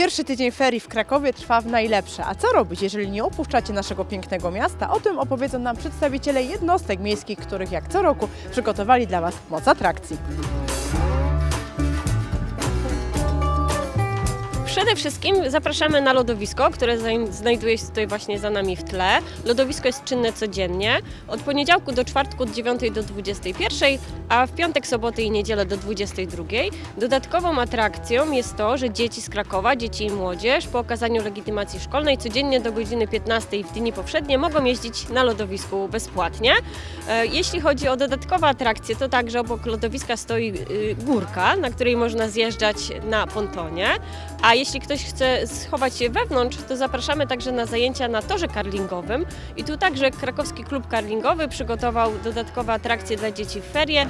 Pierwszy tydzień ferii w Krakowie trwa w najlepsze. A co robić, jeżeli nie opuszczacie naszego pięknego miasta? O tym opowiedzą nam przedstawiciele jednostek miejskich, których jak co roku przygotowali dla Was moc atrakcji. Przede wszystkim zapraszamy na lodowisko, które znajduje się tutaj właśnie za nami w tle. Lodowisko jest czynne codziennie, od poniedziałku do czwartku od 9 do 21, a w piątek, soboty i niedzielę do 22. Dodatkową atrakcją jest to, że dzieci z Krakowa, dzieci i młodzież po okazaniu legitymacji szkolnej codziennie do godziny 15 w dni powszednie mogą jeździć na lodowisku bezpłatnie. E, Jeśli chodzi o dodatkowe atrakcje, to także obok lodowiska stoi y, górka, na której można zjeżdżać na pontonie. A jeśli ktoś chce schować się wewnątrz, to zapraszamy także na zajęcia na torze karlingowym. I tu także krakowski klub karlingowy przygotował dodatkowe atrakcje dla dzieci w ferie.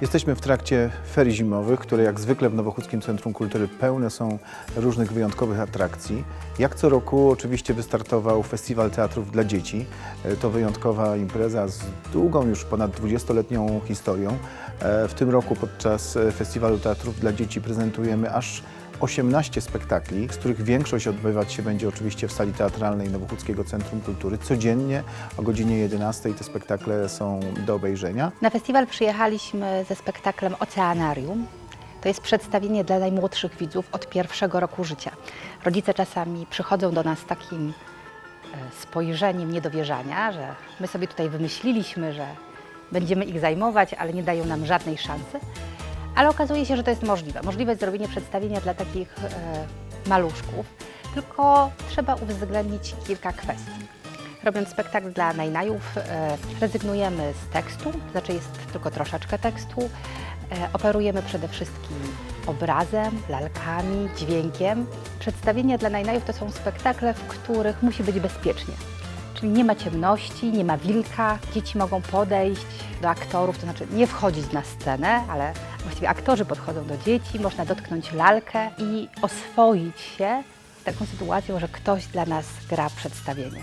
Jesteśmy w trakcie ferii zimowych, które jak zwykle w Nowochódzkim Centrum Kultury pełne są różnych wyjątkowych atrakcji. Jak co roku oczywiście wystartował Festiwal Teatrów dla Dzieci. E, To wyjątkowa impreza z długą już ponad 20-letnią historią. E, W tym roku podczas e, Festiwalu Teatrów dla Dzieci prezentujemy aż 18 spektakli, z których większość odbywać się będzie oczywiście w sali teatralnej Nowochódzkiego Centrum Kultury. Codziennie o godzinie 11 te spektakle są do obejrzenia. Na festiwal przyjechaliśmy ze spektaklem Oceanarium. To jest przedstawienie dla najmłodszych widzów od pierwszego roku życia. Rodzice czasami przychodzą do nas z takim e, spojrzeniem niedowierzania, że my sobie tutaj wymyśliliśmy, że będziemy ich zajmować, ale nie dają nam żadnej szansy. Ale okazuje się, że to jest możliwe. Możliwe jest zrobienie przedstawienia dla takich e, maluszków, tylko trzeba uwzględnić kilka kwestii. Robiąc spektakl dla najnajów, e, rezygnujemy z tekstu, znaczy jest tylko troszeczkę tekstu. E, operujemy przede wszystkim obrazem, lalkami, dźwiękiem. Przedstawienia dla najnajów to są spektakle, w których musi być bezpiecznie. Czyli nie ma ciemności, nie ma wilka, dzieci mogą podejść do aktorów, to znaczy nie wchodzić na scenę, ale właściwie aktorzy podchodzą do dzieci, można dotknąć lalkę i oswoić się z taką sytuacją, że ktoś dla nas gra przedstawienie.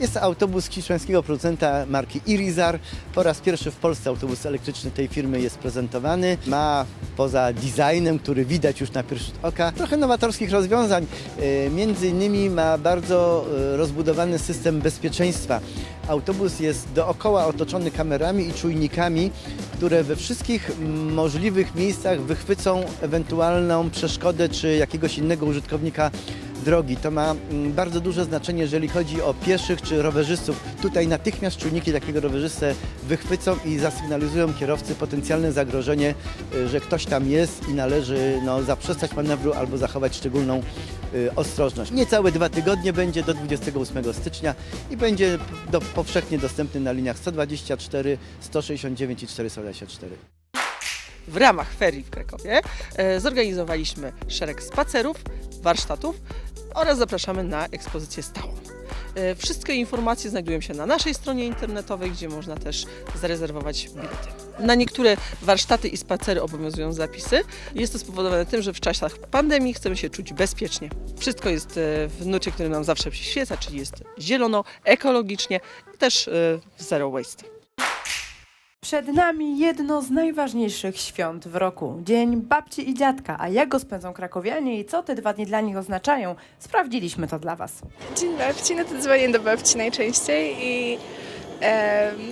Jest to autobus hiszpańskiego producenta marki Irizar. Po raz pierwszy w Polsce autobus elektryczny tej firmy jest prezentowany. Ma poza designem, który widać już na pierwszy oka, trochę nowatorskich rozwiązań. E, Między innymi ma bardzo e, rozbudowany system bezpieczeństwa. Autobus jest dookoła otoczony kamerami i czujnikami, które we wszystkich możliwych miejscach wychwycą ewentualną przeszkodę czy jakiegoś innego użytkownika drogi. To ma mm, bardzo duże znaczenie, jeżeli chodzi o pieszych czy rowerzystów. Tutaj natychmiast czujniki takiego rowerzystę wychwycą i zasygnalizują kierowcy potencjalne zagrożenie, y, że ktoś tam jest i należy no, zaprzestać manewru albo zachować szczególną y, ostrożność. Niecałe dwa tygodnie będzie do 28 stycznia i będzie do, powszechnie dostępny na liniach 124, 169 i 424. w ramach ferii w Krakowie e, zorganizowaliśmy szereg spacerów, warsztatów oraz zapraszamy na ekspozycję stałą. E, Wszystkie informacje znajdują się na naszej stronie internetowej, gdzie można też zarezerwować bilety. Na niektóre warsztaty i spacery obowiązują zapisy. Jest to spowodowane tym, że w czasach pandemii chcemy się czuć bezpiecznie. Wszystko jest e, w nucie, który nam zawsze przyświeca, czyli jest zielono, ekologicznie, też e, zero waste. Przed nami jedno z najważniejszych świąt w roku Dzień Babci i Dziadka. A jak go spędzą krakowianie i co te dwa dni dla nich oznaczają, sprawdziliśmy to dla Was. Dzień babci, no to dzwonię do babci najczęściej i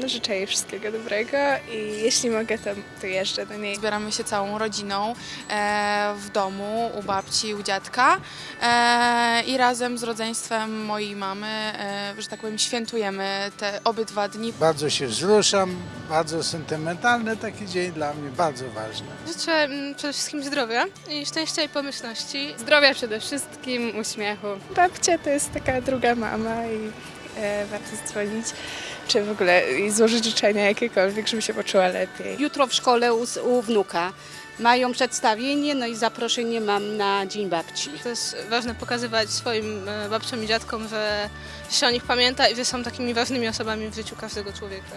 no, życzę jej wszystkiego dobrego i jeśli mogę, to, to jeżdżę do niej. Zbieramy się całą rodziną e, w domu, u babci, u dziadka e, i razem z rodzeństwem mojej mamy, e, że tak powiem, świętujemy te obydwa dni. Bardzo się wzruszam, bardzo sentymentalny taki dzień dla mnie, bardzo ważny. Życzę mm, przede wszystkim zdrowia i szczęścia i pomyślności. Zdrowia przede wszystkim, uśmiechu. Babcia to jest taka druga mama i e, warto zadzwonić, czy w ogóle jej złożyć życzenia jakiekolwiek, żeby się poczuła lepiej. Jutro w szkole u, u wnuka mają przedstawienie, no i zaproszenie mam na Dzień Babci. To jest ważne pokazywać swoim e, babciom i dziadkom, że się o nich pamięta i że są takimi ważnymi osobami w życiu każdego człowieka.